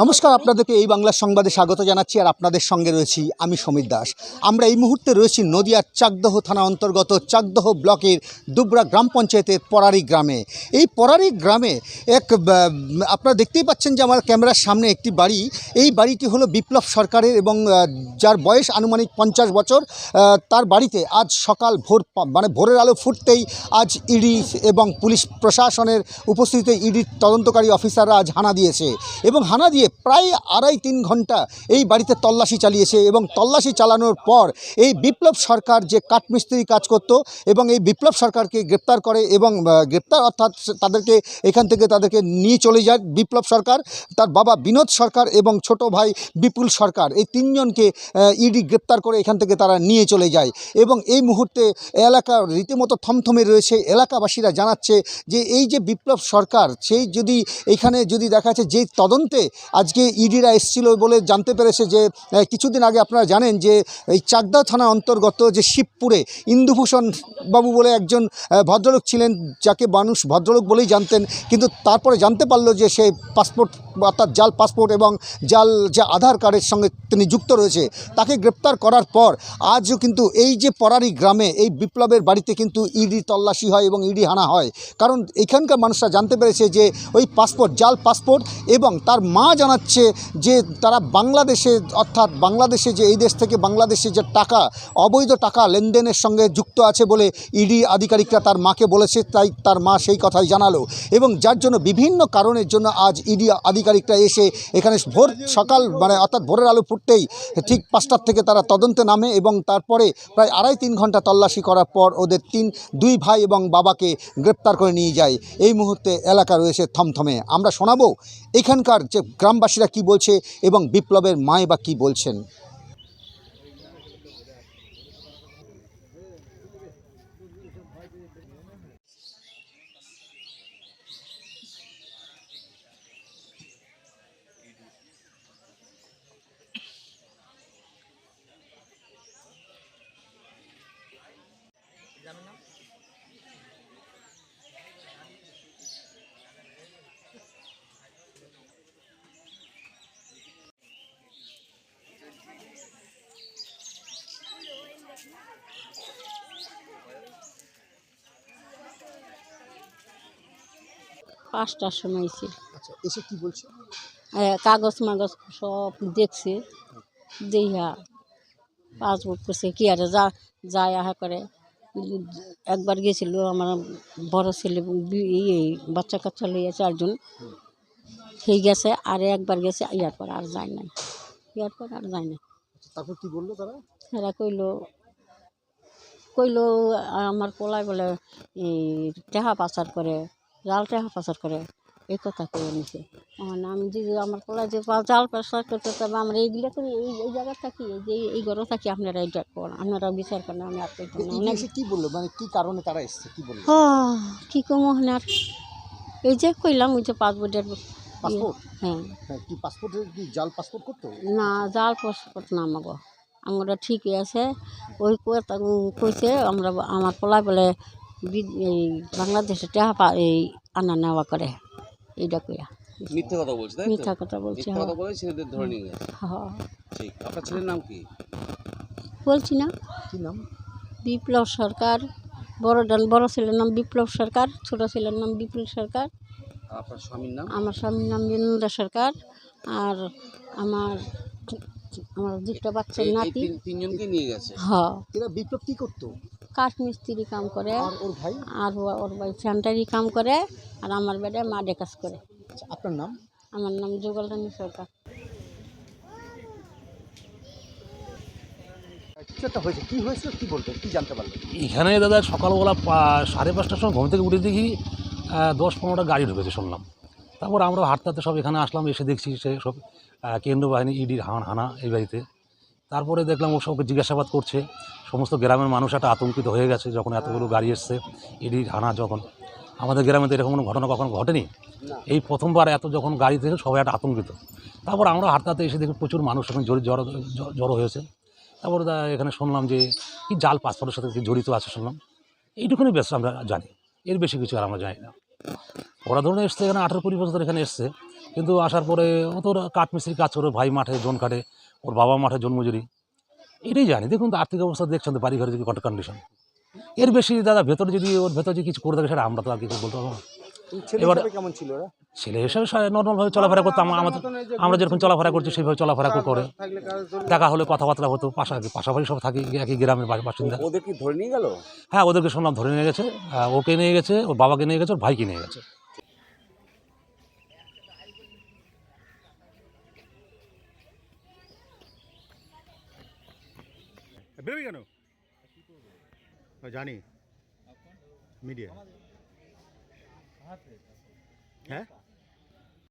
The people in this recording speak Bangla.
নমস্কার, আপনাদেরকে এই বাংলার সংবাদে স্বাগত জানাচ্ছি আর আপনাদের সঙ্গে রয়েছি আমি সমীর দাস। আমরা এই মুহূর্তে রয়েছি নদিয়ার চাকদহ থানা অন্তর্গত চাকদহ ব্লকের দুবরা গ্রাম পঞ্চায়েতের পরারি গ্রামে। এই পরারি গ্রামে এক আপনারা দেখতেই পাচ্ছেন যে আমার ক্যামেরার সামনে একটি বাড়ি। এই বাড়িটি হলো বিপ্লব সরকারের এবং যার বয়স আনুমানিক পঞ্চাশ বছর। তার বাড়িতে আজ সকাল ভোর মানে ভোরের আলো ফুটতেই আজ ইডি এবং পুলিশ প্রশাসনের উপস্থিতিতে ইডির তদন্তকারী অফিসাররা আজ হানা দিয়েছে। এবং হানা দিয়ে প্রায় আড়াই তিন ঘণ্টা এই বাড়িতে তল্লাশি চালিয়েছে এবং তল্লাশি চালানোর পর এই বিপ্লব সরকার যে কাঠমিস্ত্রি কাজ করত এবং এই বিপ্লব সরকারকে গ্রেপ্তার করে এবং গ্রেপ্তার অর্থাৎ তাদেরকে এখান থেকে তাদেরকে নিয়ে চলে যায় বিপ্লব সরকার, তার বাবা বিনোদ সরকার এবং ছোট ভাই বিপুল সরকার। এই তিনজনকে ইডি গ্রেপ্তার করে এখান থেকে তারা নিয়ে চলে যায় এবং এই মুহূর্তে এলাকা রীতিমতো থমথমে রয়েছে। এলাকাবাসীরা জানাচ্ছে যে এই যে বিপ্লব সরকার, সেই যদি এখানে যদি দেখা যাচ্ছে যে তদন্তে আজকে ইডিরা এসেছিল বলে জানতে পেরেছে যে কিছুদিন আগে আপনারা জানেন যে, এই চাকদা থানা অন্তর্গত যে শিবপুরে ইন্দুভূষণ বাবু বলে একজন ভদ্রলোক ছিলেন, যাকে মানুষ ভদ্রলোক বলেই জানতেন, কিন্তু তারপরে জানতে পারল যে সে পাসপোর্ট, অর্থাৎ জাল পাসপোর্ট এবং জাল যে আধার কার্ডের সঙ্গে তিনি যুক্ত রয়েছে, তাকে গ্রেপ্তার করার পর আজও কিন্তু এই যে পরারি গ্রামে, এই বিপ্লবের বাড়িতে কিন্তু ইডি তল্লাশি হয় এবং ইডি হানা হয়। কারণ এখানকার মানুষরা জানতে পেরেছে যে, ওই পাসপোর্ট, জাল পাসপোর্ট এবং তার মা জানাচ্ছে যে তারা বাংলাদেশে, অর্থাৎ বাংলাদেশে যে এই দেশ থেকে বাংলাদেশে যে টাকা, অবৈধ টাকা লেনদেনের সঙ্গে যুক্ত আছে বলে ইডি আধিকারিকরা তার মাকে বলেছে, তাই তার মা সেই কথাই জানালো। এবং যার জন্য বিভিন্ন কারণের জন্য আজ ইডি আধিকারিকরা এসে এখানে ভোর সকাল মানে অর্থাৎ ভোরের আলো ফুটতেই ঠিক পাঁচটার থেকে তারা তদন্তে নামে এবং তারপরে প্রায় আড়াই তিন ঘণ্টা তল্লাশি করার পর ওদের তিন, দুই ভাই এবং বাবাকে গ্রেপ্তার করে নিয়ে যায়। এই মুহূর্তে এলাকা রয়েছে থমথমে। আমরা শোনাবো এখানকার যে গ্রামবাসীরা কি বলছে এবং বিপ্লবের মায় বা কি বলছেন? পাঁচটার সময় এসে আচ্ছা এসে কি বলছে? কাগজ মাগজ সব দেখছে। দেখা পাসপোর্ট করছে কি আর যা যায় আহা করে। একবার গেছিল আমার বড় ছেলে এই বাচ্চা কাচ্চা লইয়া চারজন। সেই গেছে আর একবার গেছে ইয়ার পর আর যায় নাই। ইয়ার পর আর যায় না আচ্ছা, তারপর কি বলল তারা? এরা কইলো কইলো আমার পোলায় বলে এই টেহা পাচার করে। জাল টেহা পাচার করে এই কথা কয়ে নিছে। আমি যে আমার পোলায় যে জাল পাচার করতে তবে আমরা এইগুলো করি এই এই জায়গায় থাকি এই যে এই ঘরে থাকি আপনারা এইটা করেন আপনারা বিচার করেন আমি আর কি বলল? মানে কি কারণে তারা এসছে? কি বলল? হ্যাঁ, কী কমো আর? এই যে কইলাম ওই যে পাসপোর্টের পাসপোর্ট? হ্যাঁ। হ্যাঁ কি পাসপোর্টের কি জাল পাসপোর্ট করতো? না জাল পাসপোর্ট না আমাগো। আমরা ঠিকই আছে। ওই কইছে আমরা আমার পোলা বলে এই বাংলাদেশে টাকা পা- এই আনা নেওয়া করে এইটা কইয়া মিথ্যে কথা বলছে তাই তো? মিথ্যা কথা বলছি মিথ্যে কথা বলে ছেলেদের ধরে নিয়ে গেছে। হ্যাঁ ঠিক আপনার ছেলের নাম কি? বলছি না। কি নাম? বিপ্লব সরকার বড় ডান বড় ছেলের নাম বিপ্লব সরকার ছোট ছেলের নাম বিপুল সরকার। আর আপনার স্বামীর নাম? আমার স্বামীর নাম বিনন্দ সরকার আর আমার আমার দুটো বাচ্চার এই- এই নাতি। তিন- তিনজনকে নিয়ে গেছে? হ্যাঁ এরা বিপ্লব কি করতো? কাঠ মিস্ত্রি কাম করে। আর ওর ভাই? আর ও- ওর ভাই কাম করে আর আমার বেডে মাঠে কাজ করে। আচ্ছা আপনার নাম? আমার নাম যুগল রানী সরকার। কিছু হয়েছে? কি হয়েছিল? কি জানতে পারলেন? এখানে দাদা সকালবেলা সাড়ে পাঁচটার সময় ঘুম থেকে উঠে দেখি দশ পনেরোটা গাড়ি ঢুকেছে শুনলাম। তারপর আমরা হাঁটতে হাঁটতে সব এখানে আসলাম এসে দেখছি সে সব কেন্দ্র বাহিনী ইডির হানা হানা এই বাড়িতে। তারপরে দেখলাম ও সবকে জিজ্ঞাসাবাদ করছে। সমস্ত গ্রামের মানুষ একটা আতঙ্কিত হয়ে গেছে যখন এতগুলো গাড়ি এসছে ইডির হানা যখন। আমাদের গ্রামে তো এরকম কোনো ঘটনা কখনো ঘটেনি? এই প্রথমবার এত যখন গাড়ি থেকে সবাই একটা আতঙ্কিত। তারপর আমরা হাঁটতে এসে দেখি প্রচুর মানুষ এখন জড়ো জড়ো জড়ো হয়েছে। তারপর এখানে শুনলাম যে কি জাল পাসপোর্টের সাথে কি জড়িত আছে শুনলাম। এইটুকুনি বেশ আমরা জানি। এর বেশি কিছু আর আমরা জানি না। ওরা ধরুন এসছে এখানে আঠেরো কুড়ি বছর এখানে এসছে। কিন্তু আসার পরে ও তো কাঠ মিস্ত্রি কাজ করে ভাই মাঠে জোন কাটে ওর বাবা মাঠে জন মজুরি। এটাই জানি। দেখুন তো আর্থিক অবস্থা দেখছেন তো বাড়ি ঘরে যদি কন্ডিশন এর বেশি দাদা ভেতরে যদি ওর ভেতরে যদি কিছু করে থাকে সেটা আমরা তো আর কিছু বলতে পারব না। এবার- কেমন ছিল ওরা? ছেলে হিসেবে নর্মালভাবে চলাফেরা করতাম। আমাদের আমরা যেরকম চলাফেরা করছি সেইভাবে চলাফেরা করে। দেখা হলে কথাবার্তা হতো পাশাপাশি পাশাপাশি সব থাকি একই গ্রামের বাসিন্দা। ওদের কি ধরে নিয়ে গেল? হ্যাঁ ওদেরকে শুনলাম ধরে নিয়ে গেছে। ওকে নিয়ে গেছে ওর বাবাকে নিয়ে গেছে ওর ভাইকে নিয়ে গেছে। বেরোবি কেন? জানি। মিডিয়া। হ্যাঁ?